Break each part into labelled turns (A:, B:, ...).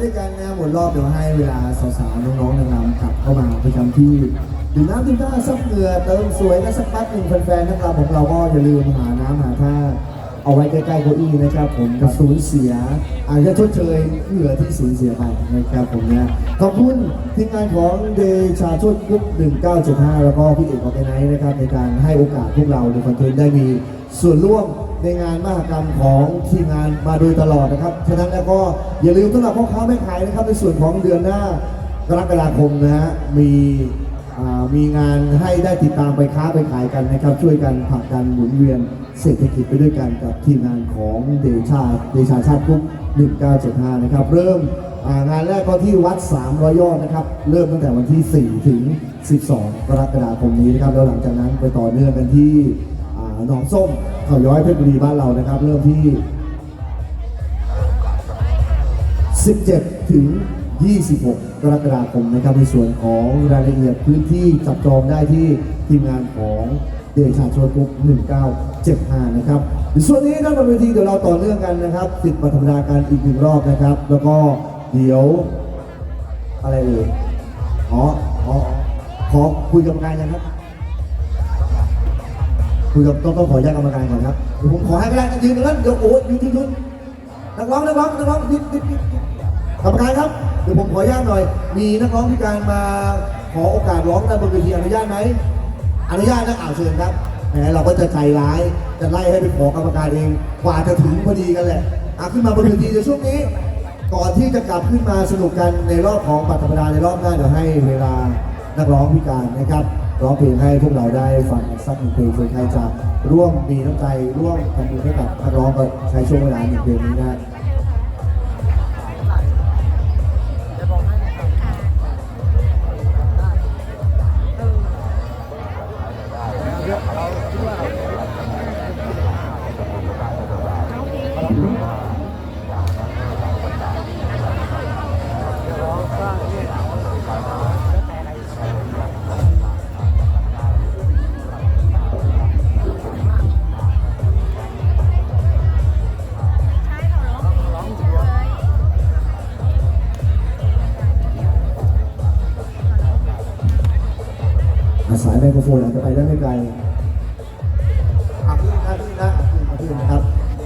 A: ด้วยกันนะหมดรอบเดี๋ยวให้เวลาสาวน้องๆนารขับเข้ามาประจำที่ดื่มน้ำดื่มท่าซับเกลือเติมสวยและสักพักหนึ่งแฟนๆนะครับผมเราก็อย่าลืมหาน้ำหาท่า เอาไว้ใกล้ๆเก้าอี้นะครับผมกับสูญเสียอาจจะชดเชยเหื่อที่สูญเสียไปนะครับผมเนี่ยขอบคุณทีมงานของเดชาชดยุค1975 แล้วก็พี่เอกออร์แกไนซ์นะครับในการให้โอกาสพวกเราในคอนเทนต์ได้มีส่วนร่วมในงานมหกรรมของทีมงานมาโดยตลอดนะครับฉะนั้นแล้วก็อย่าลืมสำหรับพ่อค้าแม่ขายนะครับในส่วนของเดือนหน้ากรกฎาคมนะฮะมีมีงานให้ได้ติดตามไปค้าไปขายกันนะครับช่วยกันผลักดันหมุนเวียน เศรษฐกิจไปด้วยกันกับทีมงานของเดชาเดชาชาติกรุ๊ป1975 นะครับ เริ่มงานแรกก็ที่วัด 300 ยอดนะครับ เริ่มตั้งแต่วันที่ 4 ถึง 12 กรกฎาคมนี้นะครับ แล้วหลังจากนั้นไปต่อเนื่องกันที่หนองส้มเขาย้อยเพชรบุรีบ้านเรานะครับ เริ่มที่ 17 ถึง 26 กรกฎาคมนะครับในส่วนของรายละเอียดพื้นที่จับจองได้ที่ทีมงานของ เดชาโชวตุก1975 นะครับส่วนนี้ด้านบนเวทีเดี๋ยวเราต่อเนื่องกันนะครับติดปฐมนาการอีกหนึ่งรอบนะครับ แล้วก็เดี๋ยวอะไรเอ่ยอ๋ออ๋อขอคุยกับกรรมการยังครับ คุยกับต้องต้องขออนุญาตกรรมการก่อนครับเดี๋ยวผมขอให้กรรมการยืนตรงนั้นเดี๋ยวโอ้ยยืนยืนยืนนักร้องนักร้องนักร้องยืนยืนยืนกรรมการครับเดี๋ยวผมขออนุญาตหน่อย มีนักร้องพิการมาขอโอกาสร้องด้านบนเวทีอนุญาตไหม อนุญาตนะอ่าวเชิญครับแหมเราก็จะใจร้ายจะไล่ให้ไปขอกรรมการเองกว่าจะถึงพอดีกันแหละอะขึ้นมาบนเวทีในช่วงนี้ ก่อนที่จะกลับขึ้นมาสนุกกันในรอบของบัตรธรรมดาในรอบหน้าเดี๋ยวให้เวลานักร้องพิการนะครับร้องเพลงให้พวกเราได้ฟังสักหนึ่งเพลงส่วนใครจะร่วมมีน้ำใจร่วมทำบุญให้กับนักร้องก็ใช้ช่วงเวลาหนึ่งเพลงนี้นะ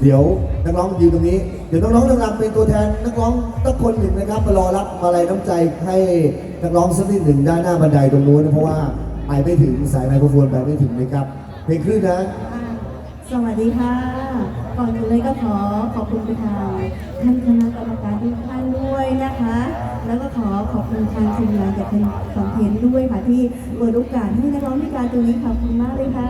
A: เดี๋ยวนักร้องยืนตรงนี้ เดี๋ยวน้องๆนางรำเป็นตัวแทนนักร้องสักคนหนึ่งนะครับมารอรับมาลัยน้ำใจให้นักร้องสักนิดหนึ่งด้านหน้าบันไดตรงนู้นนะเพราะว่าไปไม่ถึงสายไมโครโฟนไปไม่ถึงนะครับเพลงคลื่นนะ
B: สวัสดีค่ะ ก่อนอื่นเลยก็ขอขอบคุณไปทางท่านคณะกรรมการทุกท่านด้วยนะคะ แล้วก็ขอขอบคุณทางทีมงานจากเป็นคอนเทนต์ด้วยค่ะที่เปิดโอกาสให้นักร้องพิการตรงนี้ขอบคุณมากเลยค่ะ